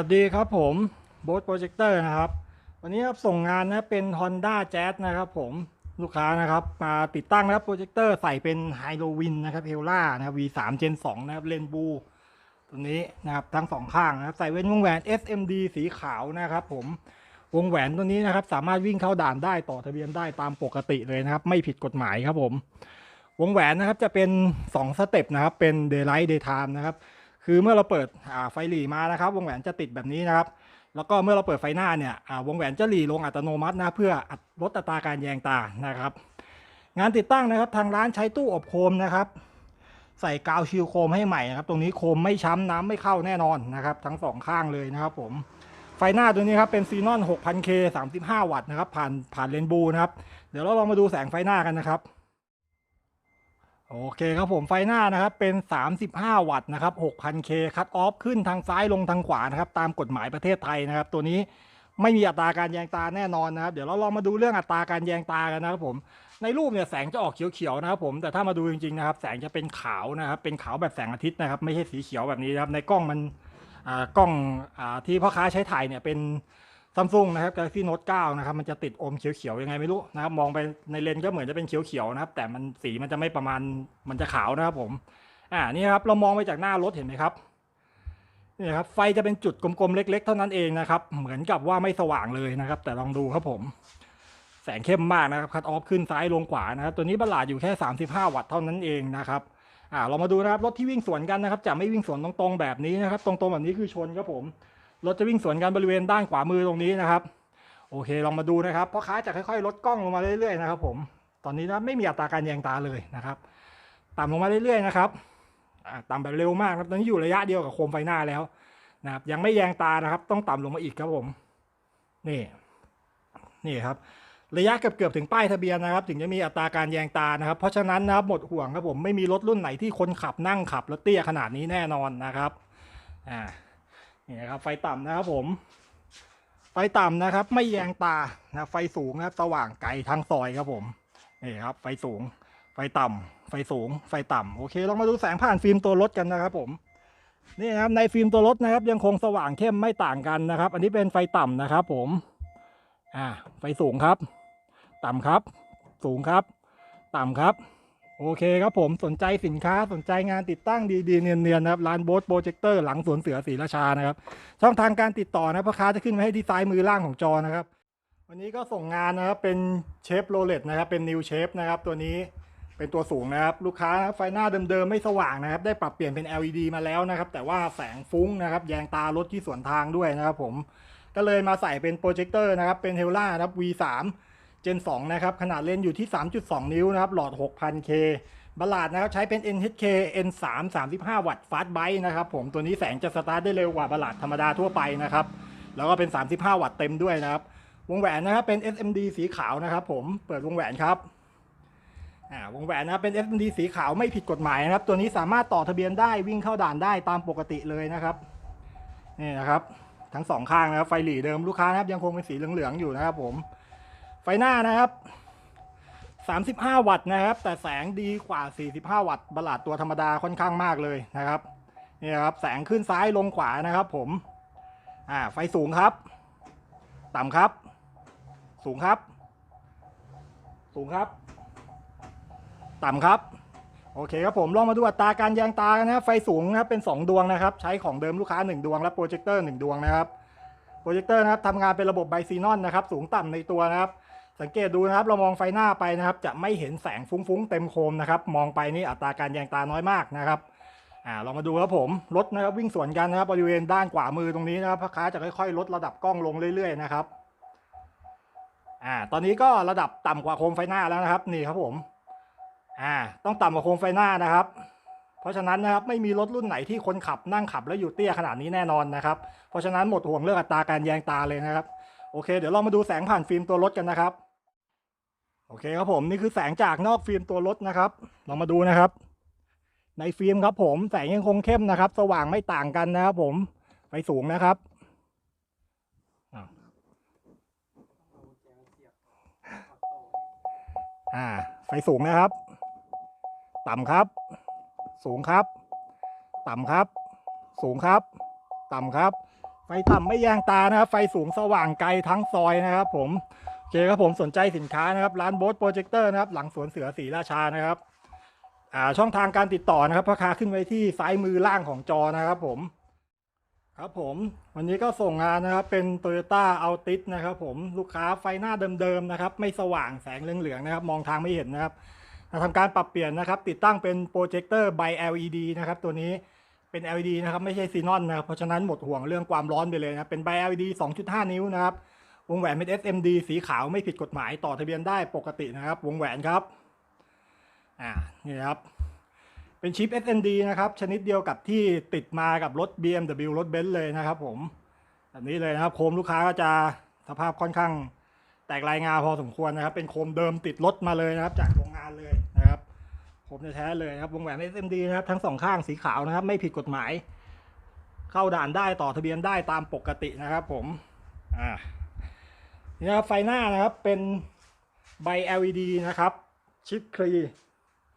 วัสดีครับผมโบ๊ทโปรเจคเตอร์นะครับ วันนี้ครับส่งงานนะเป็น Honda Jazz นะครับผมลูกค้านะครับ มาติดตั้งนะครับโปรเจคเตอร์ใส่เป็นไฮโลวินนะครับเฮล่านะครับ V3 Gen 2นะครับเลนบูตัวนี้นะครับทั้งสองข้างนะครับ ใส่เว้นวงแหวน SMD สีขาวนะครับผมวงแหวนตัวนี้นะครับ สามารถวิ่งเข้าด่านได้ต่อทะเบียนได้ตามปกติเลยนะครับ ไม่ผิดกฎหมายครับผม วงแหวนนะครับจะเป็น 2 สเต็ปนะครับ เป็น Daylight Daytime นะครับ คือเมื่อเราเปิดไฟหลีมานะครับ วงแหวนจะติดแบบนี้นะครับ แล้วก็เมื่อเราเปิดไฟหน้าเนี่ยวงแหวนจะหลีลงอัตโนมัตินะเพื่อลดอัตราการแยงตานะครับ งานติดตั้งนะครับทางร้านใช้ตู้อบโคมนะครับ ใส่กาวชิลโคมให้ใหม่นะครับ ตรงนี้โคมไม่ช้ำน้ำไม่เข้าแน่นอนนะครับ ทั้งสองข้างเลยนะครับ ผมไฟหน้าตัวนี้ครับเป็นซีนอน 6000K 35 วัตต์นะครับผ่านผ่านเลนบูนะครับ เดี๋ยวเราลองมาดูแสงไฟหน้ากันนะครับ โอเคครับผมไฟหน้านะครับเป็น 35 วัตต์นะครับ 6,000K คัตออฟขึ้นทางซ้ายลงทางขวานะครับตามกฎหมายประเทศไทยนะครับ ตัวนี้ไม่มีอัตราการแยงตาแน่นอนนะครับ เดี๋ยวเราลองมาดูเรื่องอัตราการแยงตากันนะครับผมในรูปเนี่ยแสงจะออกเขียวๆนะครับผมแต่ถ้ามาดูจริงๆนะครับ แสงจะเป็นขาวนะครับเป็นขาวแบบแสงอาทิตย์นะครับ ไม่ใช่สีเขียวแบบนี้นะครับในกล้องมันกล้องอที่พ่อค้าใช้ถ่ายเนี่ยเป็น ซัมซุงนะครับ Galaxy Note 9 นะครับ มันจะติดอมเขียวๆยังไงไม่รู้นะครับ มองไปในเลนก็เหมือนจะเป็นเขียวๆนะครับ แต่มันสีมันจะไม่ประมาณมันจะขาวนะครับผม อ่านี่ครับเรามองไปจากหน้ารถเห็นไหมครับนี่ครับไฟจะเป็นจุดกลมๆเล็ก ๆ เท่านั้นเองนะครับ เหมือนกับว่าไม่สว่างเลยนะครับ แต่ลองดูครับผม แสงเข้มมากนะครับคัตออฟขึ้นซ้ายลงขวานะครับ ตัวนี้บัลลาดอยู่แค่ 35 วัตต์เท่านั้นเองนะครับอ่าเรามาดูนะครับรถที่วิ่งสวนกันนะครับ จะไม่วิ่งสวนตรงๆแบบนี้นะครับ ตรงๆแบบนี้คือชนครับผม รถจะวิ่งสวนกันบริเวณด้านขวามือตรงนี้นะครับ โอเคลองมาดูนะครับพ่อค้าจะค่อยๆ ลดกล้องลงมาเรื่อยๆนะครับผมตอนนี้นะไม่มีอัตราการแยงตาเลยนะครับต่ำลงมาเรื่อยๆนะครับต่ำแบบเร็วมากครับตอนนี้อยู่ระยะเดียวกับโคมไฟหน้าแล้วนะครับ ยังไม่แยงตานะครับ ต้องต่ำลงมาอีกครับผมนี่นี่ครับ ระยะเกือบๆถึงป้ายทะเบียนนะครับ ถึงจะมีอัตราการแยงตานะครับ เพราะฉะนั้นนะครับหมดห่วงครับผมไม่มีรถรุ่นไหนที่คนขับนั่งขับแล้วเตี้ยขนาดนี้แน่นอนนะครับอ่า นี่นะครับไฟต่ำนะครับผม ไฟต่ำนะครับ ไม่แยงตานะไฟสูงนะครับสว่างไกลทั้งซอยครับผมนี่ครับ ไฟสูง ไฟต่ำไฟสูง ไฟต่ำโอเคเรามาดูแสงผ่านฟิล์มตัวรถกันนะครับ ผมนี่นะครับในฟิล์มตัวรถนะครับ ยังคงสว่างเข้มไม่ต่างกันนะครับ อันนี้เป็นไฟต่ำนะครับ ผม อ่า ไฟสูงครับ ต่ำครับ สูงครับ ต่ำครับ โอเคครับผมสนใจสินค้าสนใจงานติดตั้งดีๆ เนียนๆนะครับร้านโบสโปรเจคเตอร์หลังสวนเสือศรีราชานะครับ ช่องทางการติดต่อนะพ่อค้าจะขึ้นไว้ให้ที่ซ้ายมือล่างของจอนะครับ วันนี้ก็ส่งงานนะครับเป็นเชฟโรเลตนะครับเป็นนิวเชฟนะครับตัวนี้เป็นตัวสูงนะครับ ลูกค้านะคไฟหน้าเดิมๆไม่สว่างนะครับ ได้ปรับเปลี่ยนเป็น LED มาแล้วนะครับ แต่ว่าแสงฟุ้งนะครับ แยงตารถที่สวนทางด้วยนะครับผมก็เลยมาใส่เป็นโปรเจคเตอร์นะครับเป็นเทล่านะครับ V3 Gen 2 นะครับ ขนาดเลนส์อยู่ที่ 3.2 นิ้วนะครับ หลอด 6,000K บัลลาดนะครับ ใช้เป็น NHK N3 35 วัตต์ฟาสต์ไบต์นะครับผมตัวนี้แสงจะสตาร์ทได้เร็วกว่าบัลลาดธรรมดาทั่วไปนะครับ แล้วก็เป็น 35 วัตต์เต็มด้วยนะครับ วงแหวนนะครับเป็น SMD สีขาวนะครับผมเปิดวงแหวนครับอ่าวงแหวนนะครับเป็น SMD สีขาวไม่ผิดกฎหมายนะครับ ตัวนี้สามารถต่อทะเบียนได้วิ่งเข้าด่านได้ตามปกติเลยนะครับนี่นะครับ ทั้งสองข้างนะครับไฟหลีเดิมลูกค้านะครับยังคงเป็นสีเหลืองๆอยู่นะครับผม ฟหน้านะครับ 35 วัตต์นะครับ แต่แสงดีกว่า 45 วัตต์บลลาดตัวธรรมดาค่อนข้างมากเลยนะครับนี่ครับ แสงขึ้นซ้ายลงขวานะครับ ผมอ่าไฟสูงครับ ต่ำครับ สูงครับ สูงครับ ต่ำครับ โอเคครับผมลองมาดูอัตราการแยงตากันนะครับไฟสูงนะครับเป็น 2 ดวงนะครับ ใช้ของเดิมลูกค้า 1 ดวงและโปรเจคเตอร์1ดวงนะครับโปรเจคเตอร์นะครับทำงานเป็นระบบไบซีนอนนะครับ สูงต่ำในตัวนะครับ สังเกตดูนะครับเรามองไฟหน้าไปนะครับ จะไม่เห็นแสงฟุ้งๆเต็มโคมนะครับ มองไปนี่อัตราการแยงตาน้อยมากนะครับอ่าลองมาดูครับผมรถนะครับวิ่งสวนกันนะครับบริเวณด้านขวามือตรงนี้นะครับพ่อค้าจะค่อยๆ ลดระดับกล้องลงเรื่อยๆนะครับอ่าตอนนี้ก็ระดับต่ำกว่าโคมไฟหน้าแล้วนะครับ นี่ครับผมอ่าต้องต่ำกว่าโคมไฟหน้านะครับ เพราะฉะนั้นนะครับไม่มีรถรุ่นไหนที่คนขับนั่งขับแล้วอยู่เตี้ยขนาดนี้แน่นอนนะครับ เพราะฉะนั้นหมดห่วงเรื่องอัตราการแยงตาเลยนะครับโอเค เดี๋ยวเรามาดูแสงผ่านฟิล์มตัวรถกันนะครับ โอเคครับผมนี่คือแสงจากนอกฟิล์มตัวรถนะครับเรามาดูนะครับ ในฟิล์มครับผมแสงยังคงเข้มนะครับ สว่างไม่ต่างกันนะครับผมไฟสูงนะครับอ่าไฟสูงนะครับ ต่ำครับ สูงครับ ต่ำครับ สูงครับ ต่ำครับ ไฟต่ำไม่แยงตานะครับ ไฟสูงสว่างไกลทั้งซอยนะครับ ผม เคครับผมสนใจสินค้านะครับ ร้านโบสโปรเจคเตอร์นะครับ หลังสวนเสือศรีราชานะครับ อ่าช่องทางการติดต่อนะครับราคาขึ้นไว้ที่ซ้ายมือล่างของจอนะครับผม ครับผม วันนี้ก็ส่งงานนะครับ เป็น Toyota Altis นะครับ ผมลูกค้าไฟหน้าเดิมๆนะครับ ไม่สว่างแสงเหลืองๆนะครับ มองทางไม่เห็นนะครับทำการปรับเปลี่ยนนะครับ ติดตั้งเป็นโปรเจคเตอร์ไบ LED นะครับ ตัวนี้เป็น LED นะครับ ไม่ใช่ซีนอนนะครับเพราะฉะนั้นหมดห่วงเรื่องความร้อนไปเลยนะครับเป็นไบ LED 2.5 นิ้วนะครับ วงแหวนเป็น SMD สีขาวไม่ผิดกฎหมายต่อทะเบียนได้ปกตินะครับ วงแหวนครับ อ่า นี่ครับเป็นชิป SND นะครับ ชนิดเดียวกับที่ติดมากับรถ BMW รถเบนซ์เลยนะครับ ผมแบบนี้เลยนะครับ โคมลูกค้าก็จะสภาพค่อนข้างแตกลายงาพอสมควรนะครับ เป็นโคมเดิมติดรถมาเลยนะครับ จากโรงงานเลยนะครับโคมแท้เลยครับ วงแหวน SMD นะครับ ทั้งสองข้างสีขาวนะครับ ไม่ผิดกฎหมาย เข้าด่านได้ต่อทะเบียนได้ตามปกตินะครับ ผม อ่า นี่ครับไฟหน้านะครับเป็นใบ LED นะครับ ชิปคลี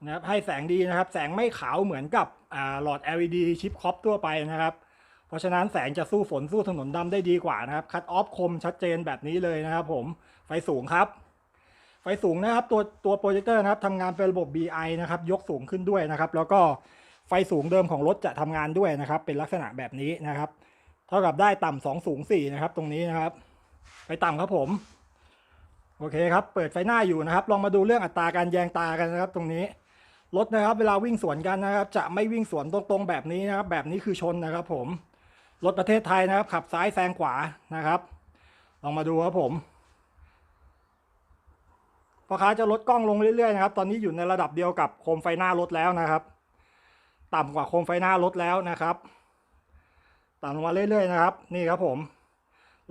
นะครับให้แสงดีนะครับ แสงไม่ขาวเหมือนกับอ่าหลอด LED ชิปคอปทั่วไปนะครับ เพราะฉะนั้นแสงจะสู้ฝนสู้ถนนดำได้ดีกว่านะครับ คัตออฟคมชัดเจนแบบนี้เลยนะครับผมไฟสูงครับ ไฟสูงนะครับตัวตัวโปรเจคเตอร์นะครับทำงานเป็นระบบ BI นะครับยกสูงขึ้นด้วยนะครับ แล้วก็ไฟสูงเดิมของรถจะทำงานด้วยนะครับ เป็นลักษณะแบบนี้นะครับ เท่ากับได้ต่ำสองสูงสี่นะครับ ตรงนี้นะครับ ไฟต่ำครับผม โอเคครับ เปิดไฟหน้าอยู่นะครับ ลองมาดูเรื่องอัตราการแยงตากันนะครับ ตรงนี้ รถนะครับ เวลาวิ่งสวนกันนะครับ จะไม่วิ่งสวนตรงๆแบบนี้นะครับ แบบนี้คือชนนะครับ ผม รถประเทศไทยนะครับ ขับซ้ายแซงขวานะครับ ลองมาดูครับผมพ่อค้าจะลดกล้องลงเรื่อยๆนะครับ ตอนนี้อยู่ในระดับเดียวกับโคมไฟหน้ารถแล้วนะครับ ต่ำกว่าโคมไฟหน้ารถแล้วนะครับ ต่ำลงมาเรื่อยๆนะครับ นี่ครับผม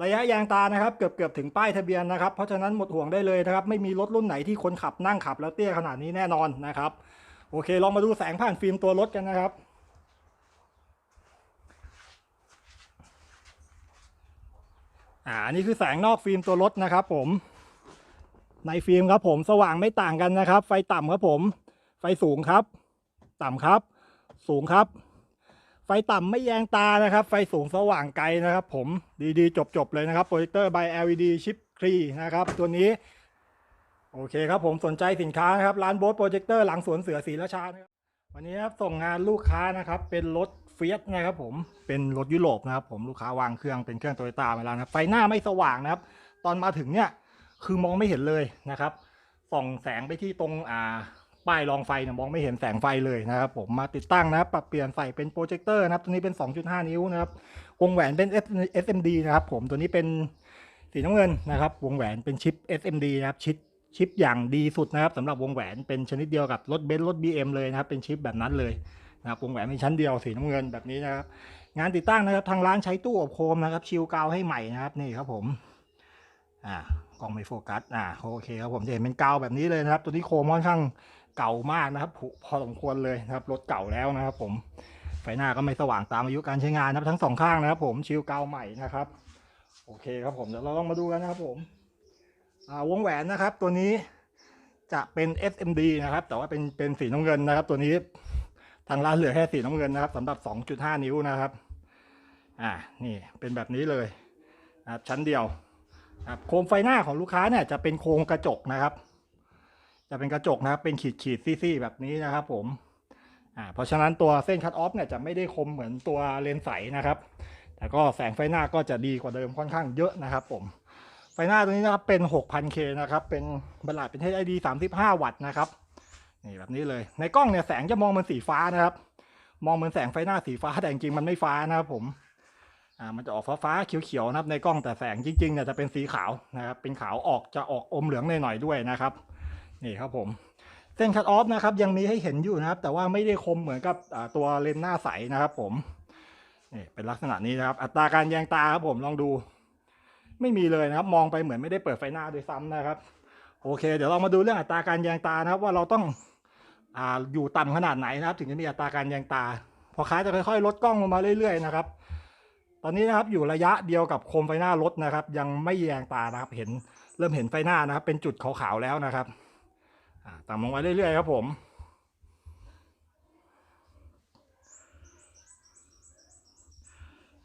ระยะยางตานะครับเกือบเกือบถึงป้ายทะเบียนนะครับ เพราะฉะนั้นหมดห่วงได้เลยนะครับ ไม่มีรถรุ่นไหนที่คนขับนั่งขับแล้วเตี้ยขนาดนี้แน่นอนนะครับ โอเค ลองมาดูแสงผ่านฟิล์มตัวรถกันนะครับอ่าอันนี้คือแสงนอกฟิล์มตัวรถนะครับ ผม ในฟิล์มครับผมสว่างไม่ต่างกันนะครับ ไฟต่ำครับผม ไฟสูงครับ ต่ำครับ สูงครับ ไฟต่ำไม่แยงตานะครับ ไฟสูงสว่างไกลนะครับ ผมดีๆ จบๆเลยนะครับโปรเจคเตอร์ใบ LED ชิปครีนะครับ ตัวนี้ โอเคครับผมสนใจสินค้านะครับ ร้านโบสโปรเจคเตอร์หลังสวนเสือศรีราชานะครับวันนี้ครับส่งงานลูกค้านะครับ เป็นรถเฟียสนะครับ ผมเป็นรถยุโรปนะครับ ผมลูกค้าวางเครื่องเป็นเครื่องโตโยต้ามาแล้วนะไฟหน้าไม่สว่างนะครับ ตอนมาถึงเนี่ยคือมองไม่เห็นเลยนะครับส่องแสงไปที่ตรงอ่า ป้ายรองไฟเนี่ยมองไม่เห็นแสงไฟเลยนะครับผมมาติดตั้งนะปรับเปลี่ยนใส่เป็นโปรเจคเตอร์นะครับตัวนี้เป็น 2.5 นิ้วนะครับวงแหวนเป็น SMD นะครับผมตัวนี้เป็นสีน้ำเงินนะครับวงแหวนเป็นชิป SMD นะครับชิปชิปอย่างดีสุดนะครับสำหรับวงแหวนเป็นชนิดเดียวกับรถเบนซ์รถ BM เลยนะครับเป็นชิปแบบนั้นเลยนะครับวงแหวนเป็นชั้นเดียวสีน้ำเงินแบบนี้นะครับงานติดตั้งนะครับทางร้านใช้ตู้อบโคมนะครับชิลกาวให้ใหม่นะครับนี่ครับผมอ่ากล้องไม่โฟกัสอ่าโอเคครับผมจะเห็นเป็นกาวแบบนี้เลยนะครับ ตัวนี้โคมค่อนข้าง เก่ามากนะครับผุพอสมควรเลยนะครับรถเก่าแล้วนะครับ ผมไฟหน้าก็ไม่สว่างตามอายุการใช้งานนะครับ ทั้งสองข้างนะครับ ผมชิลกาวใหม่นะครับ โอเคครับผมเดี๋ยวเราลองมาดูกันนะครับ ผมวงแหวนนะครับ ตัวนี้จะเป็น SMD นะครับ แต่ว่าเป็นเป็นสีน้ำเงินนะครับ ตัวนี้ทางร้านเหลือแค่สีน้ำเงินนะครับสำหรับ 2.5 นิ้วนะครับอ่านี่เป็นแบบนี้เลยนะครับชั้นเดียวครับโคมไฟหน้าของลูกค้าเนี่ยจะเป็นโครงกระจกนะครับ จะเป็นกระจกนะครับเป็นขีดขีดซี่ๆแบบนี้นะครับ ผมอ่าเพราะฉะนั้นตัวเส้นคัตออฟเนี่ยจะไม่ได้คมเหมือนตัวเลนส์ใสนะครับ แต่ก็แสงไฟหน้าก็จะดีกว่าเดิมค่อนข้างเยอะนะครับ ผมไฟหน้าตัวนี้นะครับเป็น 6,000K นะครับเป็นบัลลาดเป็น HID 35 วัตต์นะครับนี่แบบนี้เลยในกล้องเนี่ยแสงจะมองเหมือนสีฟ้านะครับ มองเหมือนแสงไฟหน้าสีฟ้าแต่จริงๆมันไม่ฟ้านะครับผมอ่ามันจะออกฟ้าฟ้าๆเขียวๆนะครับในกล้องแต่แสงจริงๆเนี่ยจะเป็นสีขาวนะครับเป็นขาวออกจะออกอมเหลืองหน่อยๆด้วยนะครับ นี่ครับผมเส้นคัตออฟนะครับยังมีให้เห็นอยู่นะครับ แต่ว่าไม่ได้คมเหมือนกับตัวเลนส์หน้าใสนะครับผมนี่เป็นลักษณะนี้นะครับ อัตราการแยงตาครับผมลองดู ไม่มีเลยนะครับ มองไปเหมือนไม่ได้เปิดไฟหน้าด้วยซ้ำนะครับ โอเค เดี๋ยวเรามาดูเรื่องอัตราการแยงตานะครับ ว่าเราต้องอ่าอยู่ต่ำขนาดไหนนะครับ ถึงจะมีอัตราการแยงตาพอค้าจะค่อยๆลดกล้องลงมาเรื่อยๆนะครับ ตอนนี้นะครับอยู่ระยะเดียวกับโคมไฟหน้ารถนะครับ ยังไม่แยงตานะครับ เห็นเริ่มเห็นไฟหน้านะครับ เป็นจุดขาวๆแล้วนะครับ ต่ำลงมาเรื่อยๆครับผม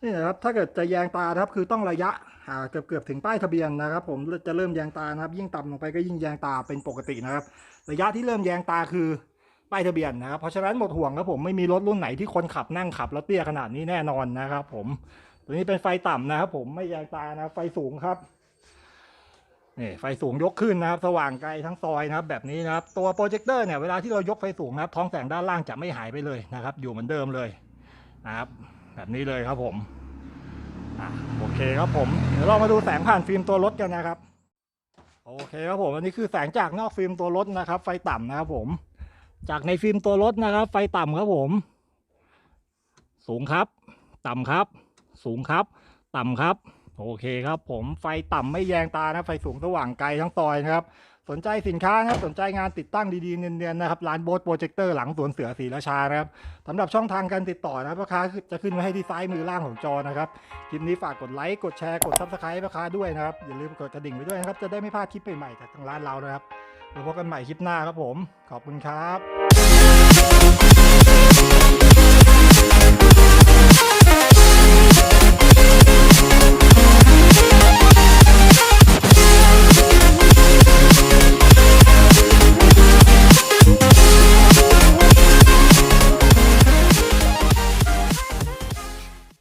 นี่นะครับถ้าเกิดจะแยงตาครับคือต้องระยะเกือบเกือบๆถึงป้ายทะเบียนนะครับ ผมจะเริ่มแยงตานะครับ ยิ่งต่ำลงไปก็ยิ่งแยงตาเป็นปกตินะครับ ระยะที่เริ่มแยงตาคือป้ายทะเบียนนะครับเพราะฉะนั้นหมดห่วงครับผมไม่มีรถรุ่นไหนที่คนขับนั่งขับแล้วเตี้ยขนาดนี้แน่นอนนะครับ ผมตัวนี้เป็นไฟต่ำนะครับ ผมไม่แยงตานะไฟสูงครับ นี่ไฟสูงยกขึ้นนะครับ สว่างไกลทั้งซอยนะครับ แบบนี้นะครับ ตัวโปรเจคเตอร์เนี่ยเวลาที่เรายกไฟสูงนะครับ ท้องแสงด้านล่างจะไม่หายไปเลยนะครับ อยู่เหมือนเดิมเลยนะครับ แบบนี้เลยครับผมอะโอเคครับผมเดี๋ยวเรามาดูแสงผ่านฟิล์มตัวรถกันนะครับ โอเคครับผมอันนี้คือแสงจากนอกฟิล์มตัวรถนะครับ ไฟต่ำนะครับผม จากในฟิล์มตัวรถนะครับ ไฟต่ำครับผม สูงครับ ต่ำครับ สูงครับ ต่ำครับ โอเคครับ ผมไฟต่ำไม่แยงตานะ ไฟสูงสว่างไกลทั้งซอยนะครับ สนใจสินค้านะครับ สนใจงานติดตั้งดีๆเนียนๆนะครับ ร้านโบสโปรเจคเตอร์หลังสวนเสือศรีราชานะครับสำหรับช่องทางการติดต่อนะครับราจะขึ้นไว้ให้ที่ซ้ายมือล่างของจอนะครับ คลิปนี้ฝากกดไลค์ กดแชร์ กดซับสไครต์ราคาด้วยนะครับ อย่าลืมกดกระดิ่งไปด้วยนะครับ จะได้ไม่พลาดคลิปใหม่ๆจากทางร้านเรานะครับไว้พบกันใหม่คลิปหน้าครับผม ขอบคุณครับ